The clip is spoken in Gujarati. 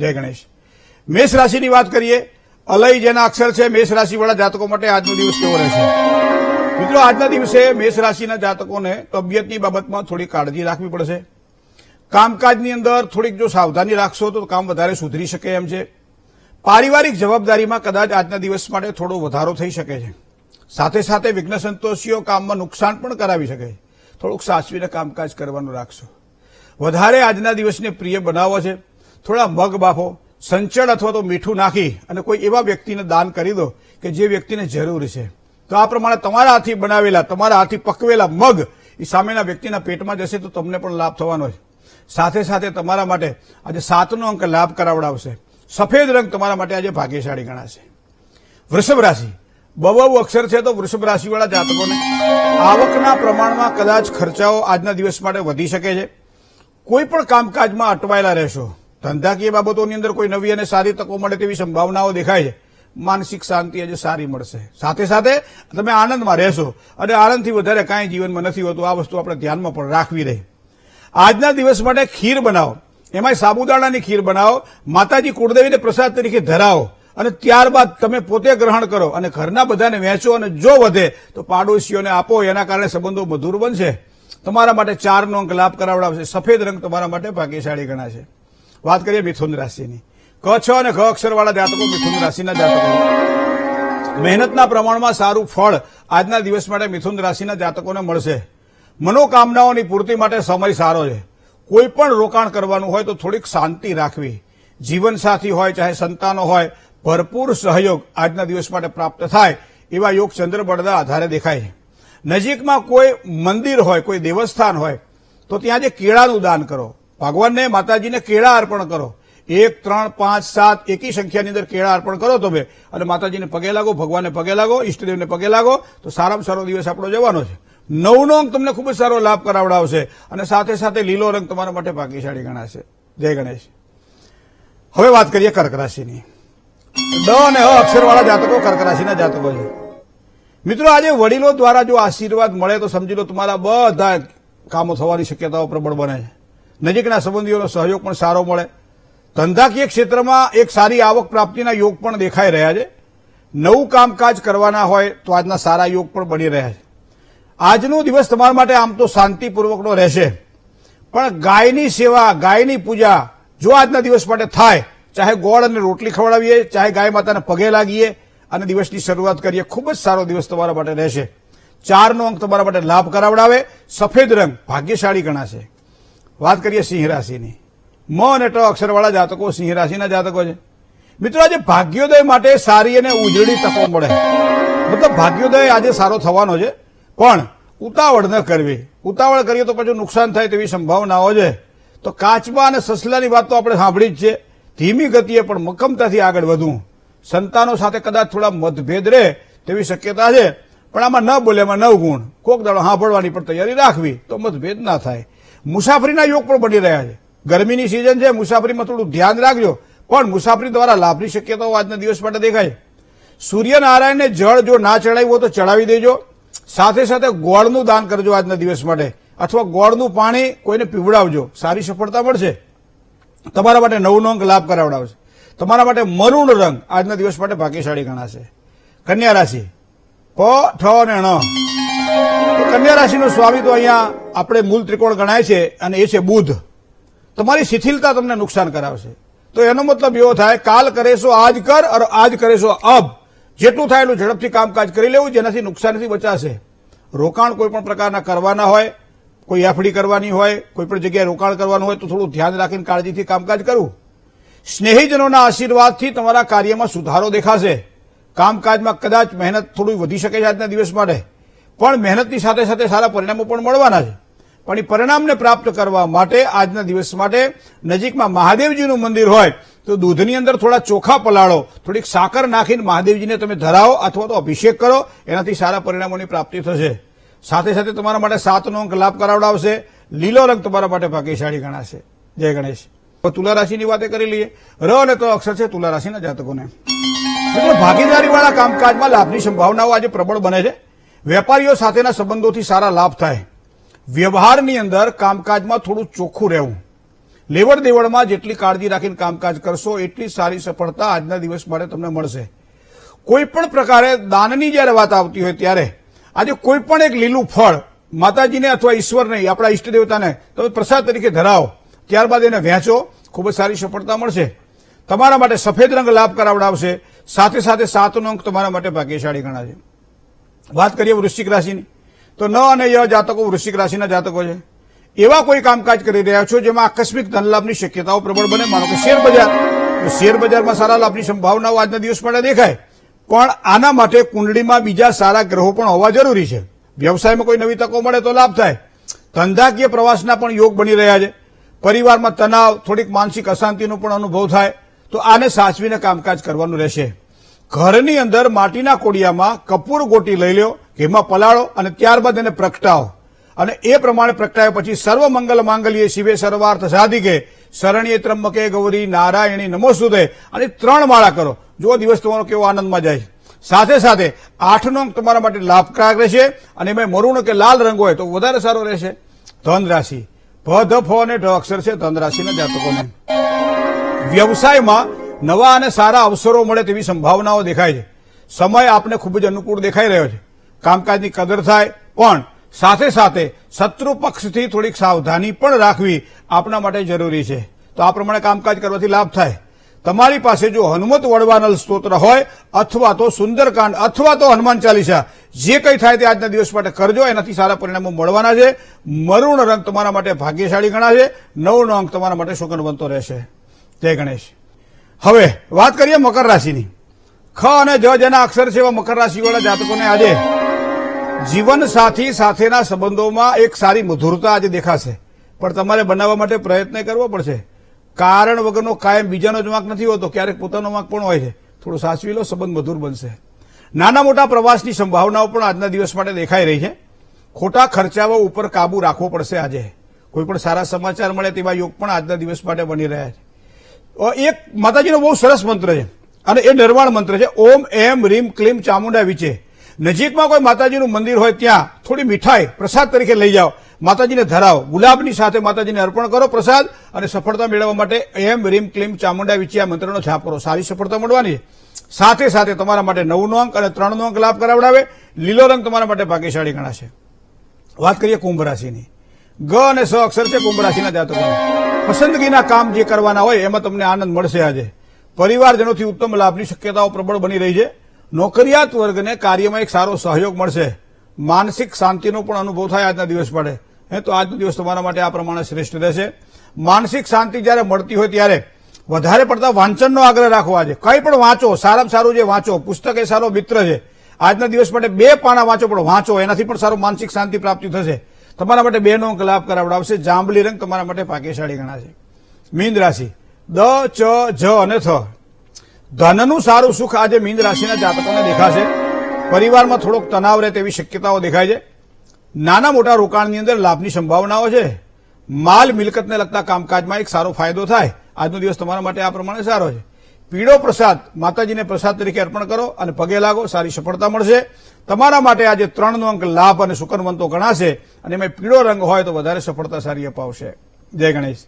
જય ગણેશ. મેષ રાશિની વાત કરીએ, અલય જેના અક્ષર છે, મેષ રાશિવાળા જાતકો માટે આજનો દિવસ કેવો રહેશે? મિત્રો, આજના દિવસે મેષ રાશિના જાતકોને તબિયતની બાબતમાં થોડી કાળજી રાખવી પડશે. કામકાજની અંદર થોડીક જો સાવધાની રાખશો તો કામ વધારે સુધરી શકે એમ છે. પારિવારિક જવાબદારીમાં કદાચ આજના દિવસ માટે થોડો વધારો થઈ શકે છે. સાથે સાથે વિઘ્ન સંતોષીઓ કામમાં નુકસાન પણ કરાવી શકે છે. થોડુંક સાચવીને કામકાજ કરવાનું રાખશો. વધારે આજના દિવસને પ્રિય બનાવો છે. થોડા મગ બાફો, સંચળ અથવા તો મીઠું નાખી અને કોઈ એવા વ્યક્તિને દાન કરી દો કે જે વ્યક્તિને જરૂર છે. તો આ પ્રમાણે તમારા હાથી બનાવેલા, તમારા હાથી પકવેલા મગ એ સામેના વ્યક્તિના પેટમાં જશે તો તમને પણ લાભ થવાનો છે. સાથે સાથે તમારા માટે આજે સાતનો અંક લાભ કરાવડાવશે. સફેદ રંગ તમારા માટે આજે ભાગ્યશાળી ગણાશે. વૃષભ રાશિ. બબુ અક્ષર છે તો વૃષભ રાશિવાળા જાતકોને આવકના પ્રમાણમાં કદાચ ખર્ચાઓ આજના દિવસ માટે વધી શકે છે. કોઈ પણ કામકાજમાં અટવાયેલા રહેશો. ધંધાકીય બાબતોની અંદર કોઈ નવી અને સારી તકો મળે તેવી સંભાવનાઓ દેખાય છે. માનસિક શાંતિ આજે સારી મળશે. સાથે સાથે તમે આનંદમાં રહેશો અને આનંદથી વધારે કાંઈ જીવનમાં નથી હોતું. આ વસ્તુ આપણે ધ્યાનમાં પણ રાખવી રહી. આજના દિવસ માટે ખીર બનાવો. એમાંય સાબુદાણાની ખીર બનાવો, માતાજી કુળદેવીને પ્રસાદ તરીકે ધરાવો અને ત્યારબાદ તમે પોતે ગ્રહણ કરો અને ઘરના બધાને વહેંચો અને જો વધે તો પાડોશીઓને આપો. એના કારણે સંબંધો મધુર બનશે. તમારા માટે ચારનો અંક લાભ કરાવડાવશે. સફેદ રંગ તમારા માટે ભાગ્યશાળી ગણાશે. વાત કરીએ મિથુન રાશિની. ક, છ અને ખ અક્ષરવાળા જાતકો મિથુન રાશિના જાતકો. મહેનતના પ્રમાણમાં સારું ફળ આજના દિવસ માટે મિથુન રાશિના જાતકોને મળશે. મનોકામનાઓની પૂર્તિ માટે સમય સારો છે. કોઈ પણ રોકાણ કરવાનું હોય તો થોડીક શાંતિ રાખવી. જીવનસાથી હોય, ચાહે સંતાનો હોય, ભરપૂર સહયોગ આજના દિવસ માટે પ્રાપ્ત થાય એવા યોગ ચંદ્રબળના આધારે દેખાય છે. નજીકમાં કોઈ મંદિર હોય, કોઈ દેવસ્થાન હોય, તો ત્યાં જે કેળાનું દાન કરો. ભગવાનને માતાજીને કેળા અર્પણ કરો. એક, ત્રણ, પાંચ, સાત એકી સંખ્યાની અંદર કેળા અર્પણ કરો તમે. અને માતાજીને પગે લાગો, ભગવાનને પગે લાગો, ઈષ્ટદેવને પગે લાગો, તો સારામાં સારો દિવસ આપણો જવાનો છે. નવનો અંક તમને ખૂબ જ સારો લાભ કરાવડાવશે. અને સાથે સાથે લીલો રંગ તમારા માટે ભાગ્યશાળી ગણાશે. જય ગણેશ. હવે વાત કરીએ કર્ક રાશિની. ડ અને અ અક્ષરવાળા જાતકો કર્ક રાશિના જાતકો છે. મિત્રો, આજે વડીલો દ્વારા જો આશીર્વાદ મળે તો સમજી લો, તમારા બધા કામો થવાની શક્યતાઓ પ્રબળ બને છે. નજીકના સંબંધીઓનો સહયોગ પણ સારો મળે. ધંધાકીય ક્ષેત્રમાં એક સારી આવક પ્રાપ્તિના યોગ પણ દેખાઈ રહ્યા છે. નવું કામકાજ કરવાના હોય તો આજના સારા યોગ પણ બની રહ્યા છે. આજનો દિવસ તમારા માટે આમ તો શાંતિપૂર્વકનો રહેશે. પણ ગાયની સેવા, ગાયની પૂજા જો આજના દિવસ માટે થાય, ચાહે ગોળ અને રોટલી ખવડાવીએ, ચાહે ગાય માતાને પગે લાગીએ, અને દિવસની શરૂઆત કરીએ, ખૂબ જ સારો દિવસ તમારા માટે રહેશે. ચારનો અંક તમારા માટે લાભ કરાવડાવે, સફેદ રંગ ભાગ્યશાળી ગણાશે. વાત કરીએ સિંહ રાશિની. મ અને ટ અક્ષરવાળા જાતકો, સિંહ રાશિના જાતકો છે. મિત્રો, આજે ભાગ્યોદય માટે સારી અને ઉજળી તકો મળે. મતલબ ભાગ્યોદય આજે સારો થવાનો છે. પણ ઉતાવળ ન કરવી. ઉતાવળ કરીએ તો પછી નુકસાન થાય તેવી સંભાવનાઓ છે. તો કાચબા અને સસલાની વાત તો આપણે સાંભળી જ છે. ધીમી ગતિએ પણ મક્કમતાથી આગળ વધવું. સંતાનો સાથે કદાચ થોડા મતભેદ રહે તેવી શક્યતા છે. પણ આમાં ન બોલેમાં નવ ગુણ. કોક દાડો સાંભળવાની પણ તૈયારી રાખવી તો મતભેદ ના થાય. મુસાફરીના યોગ પણ બની રહ્યા છે. ગરમીની સિઝન છે, મુસાફરીમાં થોડું ધ્યાન રાખજો. પણ મુસાફરી દ્વારા લાભની શક્યતાઓ આજના દિવસ માટે દેખાય સૂર્યનારાયણને જળ જો ના ચડાવ્યું હોય તો ચડાવી દેજો. સાથે સાથે ગોળનું દાન કરજો આજના દિવસ માટે. અથવા ગોળનું પાણી કોઈને પીવડાવજો. સારી સફળતા મળશે. તમારા માટે નવનો અંક લાભ કરાવડાવશે. તમારા માટે મરૂણ રંગ આજના દિવસ માટે ભાગ્યશાળી ગણાશે. કન્યા રાશિ. પ, ઠ અને ણ. કન્યા રાશિનું સ્વામી તો અહીંયા આપણે મૂળ ત્રિકોણ ગણાય છે અને એ છે બુધ. તમારી શિથિલતા તમને નુકસાન કરાવશે. તો એનો મતલબ એવો થાય, કાલ કરેશો આજ કર અને આજ કરેશો અબ. જેટલું થાય એટલું ઝડપથી કામકાજ કરી લેવું, જેનાથી નુકસાનથી બચાશે. રોકાણ કોઈ પણ પ્રકારના કરવાના હોય, કોઈ એફડી કરવાની હોય, કોઈ પણ જગ્યાએ રોકાણ કરવાનું હોય, તો થોડું ધ્યાન રાખીને કાળજીથી કામકાજ કરવું સ્નેહીજનોના આશીર્વાદથી તમારા કાર્યમાં સુધારો દેખાશે. કામકાજમાં કદાચ મહેનત થોડી વધી શકે છે આજના દિવસ માટે. પણ મહેનતની સાથે સાથે સારા પરિણામો પણ મળવાના છે. પણ એ પરિણામને પ્રાપ્ત કરવા માટે, આજના દિવસ માટે નજીકમાં મહાદેવજીનું મંદિર હોય, તો દૂધની અંદર થોડા ચોખા પલાળો, થોડીક સાકર નાખીને મહાદેવજીને તમે ધરાવો અથવા તો અભિષેક કરો, એનાથી સારા પરિણામોની પ્રાપ્તિ થશે. સાથે સાથે તમારા માટે સાતનો અંક લાભ કરાવડાવશે. લીલો રંગ તમારા માટે ભાગ્યશાળી ગણાશે. જય ગણેશ. તુલા રાશિની વાતે કરી લઈએ. ર અને તો અક્ષર છે તુલા રાશિના જાતકોને. ભાગીદારી વાળા કામકાજમાં લાભની સંભાવનાઓ આજે પ્રબળ બને છે. વેપારીઓ સાથેના સંબંધોથી સારા લાભ થાય. વ્યવહારની અંદર કામકાજમાં થોડું ચોખ્ખું રહેવું. લેવડ દેવડમાં જેટલી કાળજી રાખીને કામકાજ કરશો, એટલી સારી સફળતા આજના દિવસ માટે તમને મળશે. કોઈ પણ પ્રકારે દાનની જ્યારે વાત આવતી હોય ત્યારે, આજે કોઈ પણ એક લીલું ફળ, માતાજીને અથવા ઈશ્વરને, આપણા ઈષ્ટ દેવતાને તમે પ્રસાદ તરીકે ધરાવો, ત્યારબાદ એને વહેંચો, ખૂબ જ સારી સફળતા મળશે. તમારા માટે સફેદ રંગ લાભ કરાવડાવશે, સાથે સાથે સાતનો અંક તમારા માટે ભાગ્યશાળી ગણાશે. વાત કરીએ વૃશ્ચિક રાશિની. તો ન અને ય જાતકો વૃશ્ચિક રાશિના જાતકો છે. એવા કોઈ કામકાજ કરી રહ્યા છો જેમાં આકસ્મિક ધનલાભની શક્યતાઓ પ્રબળ બને. માનો કે શેર બજાર. બજારમાં સારા લાભની સંભાવનાઓ આજના દિવસ માટે દેખાય. પણ આના માટે કુંડળીમાં બીજા સારા ગ્રહો પણ હોવા જરૂરી છે. વ્યવસાયમાં કોઈ નવી તકો મળે તો લાભ થાય. ધંધાકીય પ્રવાસના પણ યોગ બની રહ્યા છે. પરિવારમાં તણાવ, થોડીક માનસિક અશાંતિનો પણ અનુભવ થાય. તો આને સાચવીને કામકાજ કરવાનું રહેશે. ઘરની અંદર માટીના કોડિયામાં કપૂર ગોટી લઈ લ્યો, ઘીમાં પલાળો અને ત્યારબાદ એને પ્રગટાવો. અને એ પ્રમાણે પ્રગટાવ્યા પછી સર્વ મંગલ માંગલ્ય શિવે સર્વાર્થ સાધિકે શરણીએ ત્રંબકે ગૌરી નારાયણી નમોસુદે અને ત્રણ માળા કરો. જો દિવસ તમારો કેવો આનંદમાં જાય સાથે સાથે આઠનો અંક તમારા માટે લાભકારક રહેશે અને એમાં મરૂણ કે લાલ રંગ હોય તો વધારે સારો રહેશે. ધન રાશિ ભ, ધ, ફ અને ઢ અક્ષર છે ધન રાશિના જાતકોને. વ્યવસાયમાં નવા અને સારા અવસરો મળે તેવી સંભાવનાઓ દેખાય છે. સમય આપને ખૂબ જ અનુકૂળ દેખાઈ રહ્યો છે. કામકાજની કદર થાય, પણ સાથે સાથે શત્રુ પક્ષથી થોડીક સાવધાની પણ રાખવી આપણા માટે જરૂરી છે. તો આ પ્રમાણે કામકાજ કરવાથી લાભ થાય. તમારી પાસે જો હનુમત વડવાનલ સ્તોત્ર હોય, અથવા તો સુંદરકાંડ, અથવા તો હનુમાન ચાલીસા, જે કંઈ થાય તે આજના દિવસ માટે કરજો. એનાથી સારા પરિણામો મળવાના છે. મરૂણ રંગ તમારા માટે ભાગ્યશાળી ગણાશે. નવનો અંક તમારા માટે સુગંધવંતો રહેશે. જય ગણેશ. હવે વાત કરીએ મકર રાશિની. ખ અને જ જેના અક્ષર છે એવા મકર રાશિવાળા જાતકોને આજે જીવન સાથી સાથેના સંબંધોમાં એક સારી મધુરતા આજે દેખાશે. પણ તમારે બનાવવા માટે પ્રયત્ન કરવો પડશે. કારણ વગરનો કાયમ બીજાનો જ વાંક નથી હોતો, ક્યારેક પોતાનો વાંક પણ હોય છે. થોડું સાચવી લો, સંબંધ મધુર બનશે. નાના મોટા પ્રવાસની સંભાવનાઓ પણ આજના દિવસ માટે દેખાઈ રહી છે. ખોટા ખર્ચાઓ ઉપર કાબુ રાખવો પડશે આજે. કોઈ પણ સારા સમાચાર મળે તેવા યોગ પણ આજના દિવસ માટે બની રહ્યા છે. એક માતાજીનો બહુ સરસ મંત્ર છે અને એ નિર્વાણ મંત્ર છે, ઓમ, એમ, રીમ, ક્લીમ, ચામુંડા, વિચે. નજીકમાં કોઈ માતાજીનું મંદિર હોય ત્યાં થોડી મીઠાઈ, પ્રસાદ તરીકે લઈ જાઓ. માતાજીને ધરાવો. ગુલાબની સાથે માતાજીને અર્પણ કરો પ્રસાદ અને સફળતા મેળવવા માટે એમ, રીમ, ક્લીમ, ચામુંડા, વિચે આ મંત્રનો છાપ કરો. સારી સફળતા મળવાની સાથે સાથે તમારા માટે નવનો અંક અને ત્રણનો અંક લાભ કરાવડાવે. લીલો રંગ તમારા માટે ભાગ્યશાળી ગણાશે. વાત કરીએ કુંભ રાશિની. ગ અને સ અક્ષર છે કુંભ રાશિના જાતકોને. પસંદગીના કામ જે કરવાના હોય એમાં તમને આનંદ મળશે આજે. પરિવારજનોથી ઉત્તમ લાભની શક્યતાઓ પ્રબળ બની રહી છે. નોકરિયાત વર્ગને કાર્યમાં એક સારો સહયોગ મળશે. માનસિક શાંતિનો પણ અનુભવ થાય આજના દિવસ માટે. હે, તો આજનો દિવસ તમારા માટે આ પ્રમાણે શ્રેષ્ઠ રહેશે. માનસિક શાંતિ જ્યારે મળતી હોય ત્યારે વધારે પડતા વાંચનનો આગ્રહ રાખવો આજે. કંઈ પણ વાંચો, સારામાં સારું જે વાંચો, પુસ્તક એ સારો મિત્ર છે. આજના દિવસ માટે બે પાના વાંચો, પણ વાંચો, એનાથી પણ સારું માનસિક શાંતિ પ્રાપ્તિ થશે. તમારા માટે બેનો અંક લાભ કરાવડાવશે. જાંબલી રંગ તમારા માટે ભાગ્યશાળી ગણાશે. મીન રાશિ. દ, ચ, જ અને થ. ધનનું સારું સુખ આજે મીન રાશિના જાતકોને દેખાશે. પરિવારમાં થોડોક તણાવ રહે તેવી શક્યતાઓ દેખાય છે. નાના મોટા રોકાણની અંદર લાભની સંભાવનાઓ છે. માલ મિલકતને લગતા કામકાજમાં એક સારો ફાયદો થાય. આજનો દિવસ તમારા માટે આ પ્રમાણે સારો છે. પીળો પ્રસાદ માતાજીને પ્રસાદ તરીકે અર્પણ કરો અને પગે લાગો, સારી સફળતા મળશે. તમારા માટે આજે ત્રણનો અંક લાભ અને સુકનવંતો ગણાશે અને એમાં પીળો રંગ હોય તો વધારે સફળતા સારી અપાવશે. જય ગણેશ.